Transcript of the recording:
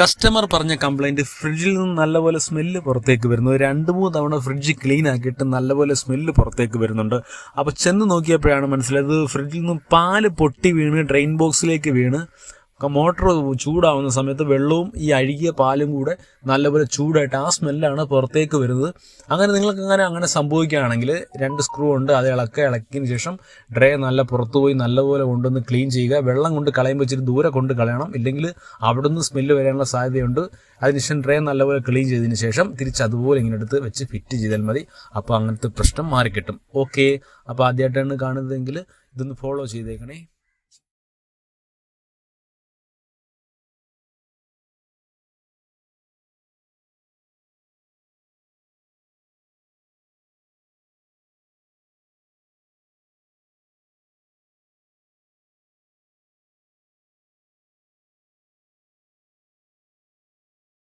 Customer പറഞ്ഞ complaint ഫ്രിഡ്ജിൽ നിന്ന് നല്ലപോലെ സ്മെല്ല് പുറത്തേക്ക് വരുന്നു. രണ്ട് മൂന്ന് തവണ ഫ്രിഡ്ജ് ക്ലീൻ ആക്കിയിട്ട് നല്ലപോലെ സ്മെല്ല് പുറത്തേക്ക് വരുന്നുണ്ട്. അപ്പോൾ ചെന്ന് നോക്കിയപ്പോഴാണ് മനസ്സിലായത് ഫ്രിഡ്ജിൽ നിന്ന് പാൽ പൊട്ടി വീണ് ഡ്രെയിൻ ബോക്സിലേക്ക് വീണ്. മോട്ടർ ചൂടാവുന്ന സമയത്ത് വെള്ളവും ഈ അഴുകിയ പാലും കൂടെ നല്ലപോലെ ചൂടായിട്ട് ആ സ്മെല്ലാണ് പുറത്തേക്ക് വരുന്നത്. അങ്ങനെ നിങ്ങൾക്ക് അങ്ങനെ അങ്ങനെ സംഭവിക്കുകയാണെങ്കിൽ രണ്ട് സ്ക്രൂ ഉണ്ട് അത് ഇളക്കുക. ഇളക്കിയതിന് ശേഷം ഡ്രേ നല്ല പുറത്തു പോയി നല്ലപോലെ കൊണ്ടുവന്ന് ക്ലീൻ ചെയ്യുക. വെള്ളം കൊണ്ട് കളയുമ്പോൾ വെച്ചിട്ട് ദൂരെ കൊണ്ട് കളയണം. ഇല്ലെങ്കിൽ അവിടെ നിന്ന് സ്മെല്ല് വരാനുള്ള സാധ്യതയുണ്ട്. അതിനുശേഷം ഡ്രേ നല്ലപോലെ ക്ലീൻ ചെയ്തതിന് ശേഷം തിരിച്ച് അതുപോലെ ഇങ്ങനെ എടുത്ത് വെച്ച് ഫിറ്റ് ചെയ്താൽ മതി. അപ്പോൾ അങ്ങനത്തെ പ്രശ്നം മാറിക്കിട്ടും. ഓക്കെ അപ്പോൾ ആദ്യമായിട്ടാണ് കാണുന്നതെങ്കിൽ ഇതൊന്ന് ഫോളോ ചെയ്തേക്കണേ.